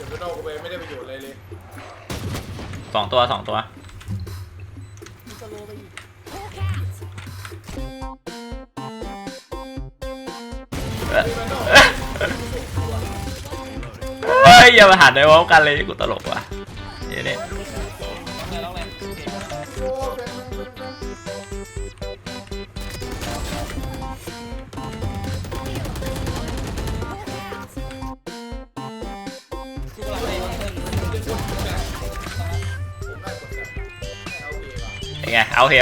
ดี๋ยวไปโดนกูไปไม่ได้ประโยชน์อะไรเลยสองตัวสองตัวมีสโลไปอีกเฮ้ยอย่ามาหันในวอลกันเลยกูตลกว่ะเดี๋ยวนี้โว่ะเป็นไงเอาเ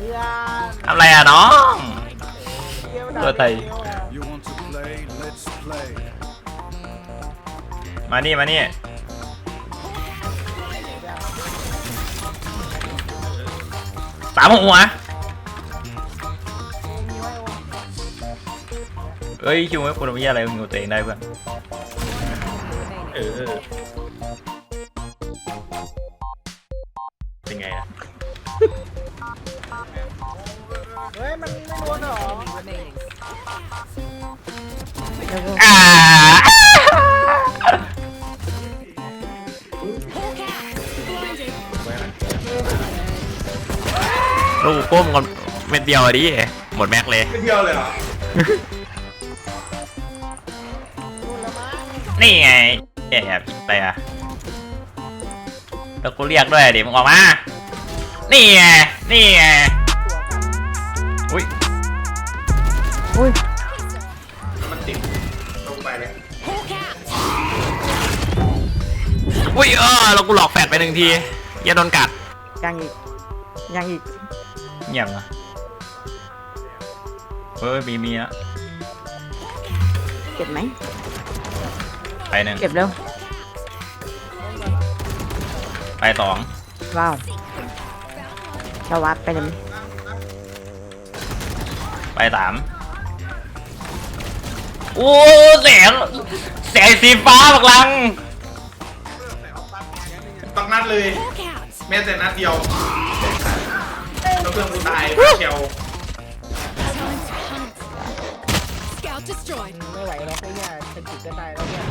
หรอไปเอิ้นมันดันเล่น Spike down mid. เฮ้ยสายมาโอมดวงไม่รู้อะ Enemy remaining. ทำอะไรอะน้องสวยเพื่อนทำอะไรอะน้องเยี่ยมตัวไทย You want to play? Let's play. มานี่มานี่ สามหัวมีไว้โอมเอ้ยคิวไม่ควรทำเหี้ยอะไรมึงอยู่ตัวเองได้เพื่อน เออ เฮ้ย มันไม่โดนเหรอ Remaining. อ่าลูกก้มก่อนเม็ดเดียวอะดิหมดแม็กเลย ไม่เที่ยวเลยเหรอโดนแล้วมั้งนี่ไงแย่ผิดไปอะแล้วกูเรียกด้วยดิมึงออกมา นี่ไงนี่ไง มันติดลงไปเลยอุ้ยเออแล้วกูหลอกแฟดไปหนึ่งทีอย่าโดนกัดยังอีก ยังอีก เงียบนะเฮ้ยมีมีอะเก็บไหม ไปหนึ่งเก็บเร็ว ไปสองว้าวเราวัดไปเลยไหมไปสาม โอ้แสงแสงสีฟ้าบักลังปักนัดเลยแม้แต่นัดเดียวแล้วเพื่อนกูตายเชียว Scout destroyed. ไม่ไหวแล้วไอ้เนี่ยเป็นจุดจะตายแล้วเนี่ย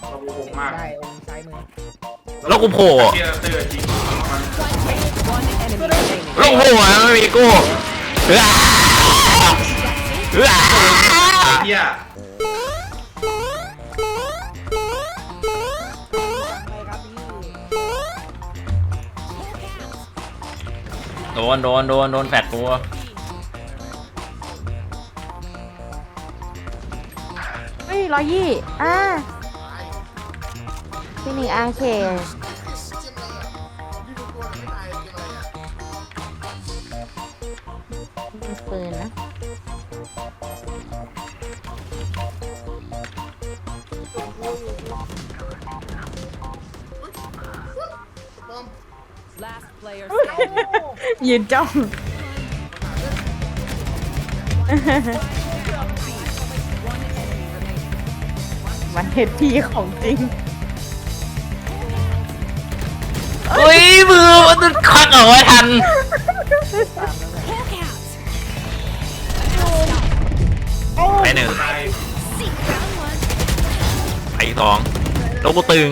เราวงมากได้องซ้ายมือ แล้วกูโผล่เที่ยวเตอร์จริงมัน One enemy remaining. แล้วกูโผล่อะไม่มีกูเอ้าเอ้าเที่ยไปครับพี่โดนโดนโดนโดนแฟดกูเฮ้ยร้อยยี่อ่า พี่หนึ่งอาเคมีปืนนะ Last player standing. ยืนจ้อง One enemy remaining. มันเห็ดพี่ของจริง เฮ้ยมือมันควักเอาไว้ทัน ไปหนึ่งตายไปสองแล้วกูตึง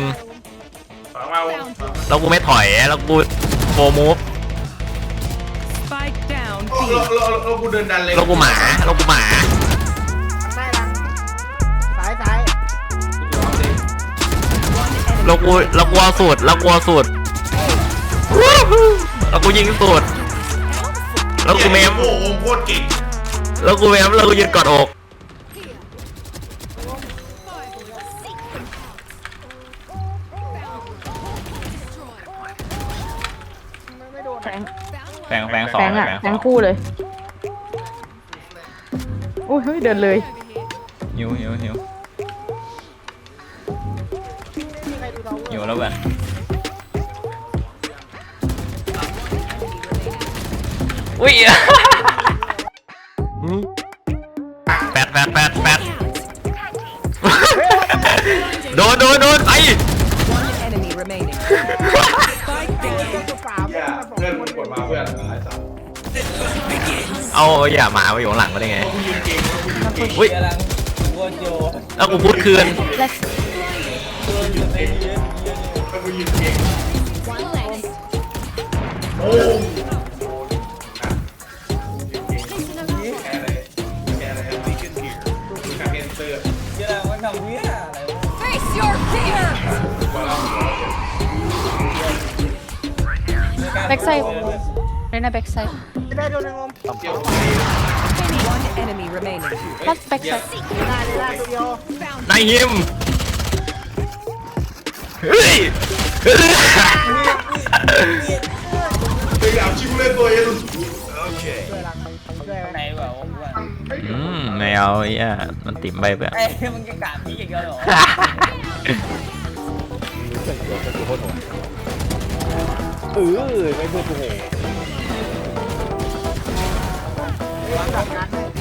ฝังมาแล้วกูไม่ถอย แล้วกูโฟมูฟ Spike down โอ้ B. เราเราเรากูเดินดันเลยแล้วกูหมาแล้วกูหมาได้ลังซ้ายซ้ายแล้วกูแล้วกูเอาสูตรแล้วกูเอาสูตร แล้วกูยิงสูตรแล้วกูเมมโอ้โหโคตรเก่งแล้วกูเมมแล้วกูยืนกอดอกไม่ไม่โดนแฟงแฟงแฟงสอแฟงงอะแฟงแฟสองงคู่เลยโอุ้ยเฮ้ยเดินเลยหิวหิวหิวมีใครดูทาวเวอร์หิวแล้วเพื่อ อุ้ยแปดแปดแปดแปดโดนโดนโดนไป One enemy remaining. Spike down. ตัวสามเหี้ยเพื่อนมึงกดมาเพื่อนไอ้สัสเอาอย่าหมามาอยู่ข้างหลังมาได้ไงกูยืนเก่งแล้วกูยืนเก่งอุ้ยแล้วกูพูดคืน Let's แล้วกูยืนเก่งโอ้มแกี่ยว One enemy remaining. ลัดแบ็กไซด์ได้ได้ตัวเดียวนายฮิมเฮ้ย เฮ้ยเอาชิวเล่นตัวเองช่วยหลังช่วยไหมอืมไม่เอาไอ้เหี้ยมันติ่มไปเพื่อนไ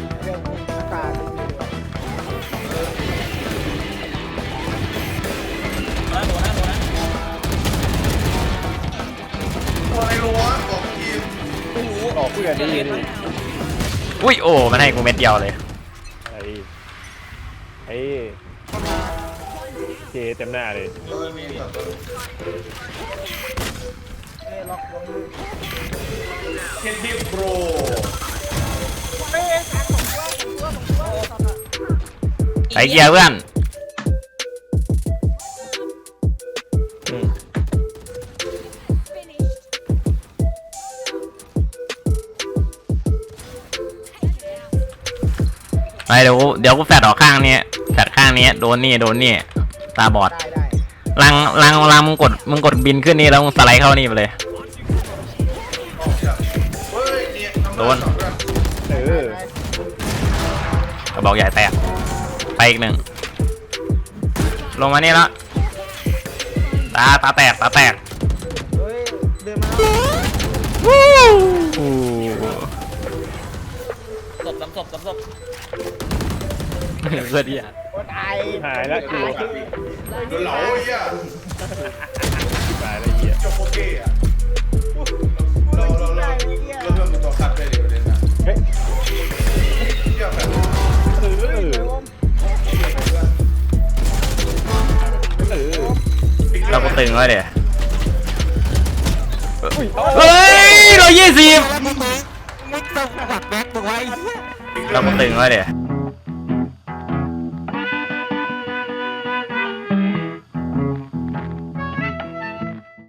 อ้มึงจะกะพี่อย่างเดียวเหรออกอีกเพื่อนเรื่ออกาศตัวไอ้ร้อน องทีมอุ้ยโอ้ มันให้กูเม็ดเดียวเลยไอ้ไอ้เจเต็มหน้าเลยเออมีแบบตัวเอ้ยล็อกลงมือเคนดิโปรเอ้ยแข็งของตัวของตัวของตัวตอนนั้นไอ้เกียร์เพื่อน ไปเดี๋ยวกูเดี๋ยวกูแฟดออกข้างนี้แฟดข้างนี้โดนนี่โดนนี่ตาบอดได้ได้ลังลังลังมึงกดมึงกดบินขึ้นนี่แล้วมึงสไลด์เข้านี่ไปเลยเฮ้ยเนี่ยทำโดน เออ กระบอกใหญ่แตกไปอีกหนึ่งลงมานี่แล้วตาตาแตกตาแตกเฮ้ยเดินมาอู้ศพสามศพสามศพ เพื่อดีโอ้ตายหายแล้วกูโดนเหลาไอ้เหี้ยตายแล้วเหี้ยจบโอเคอะเราเราเราเราเริ่มตัวคัดได้เลยประเด็นนะเฮ้ยเที่ยวแบบเออเออเออเราก็ตึงแล้วเดี๋ยวเฮ้ยร้อยยี่สิบ เราก็ตึงแล้เดี๋ยว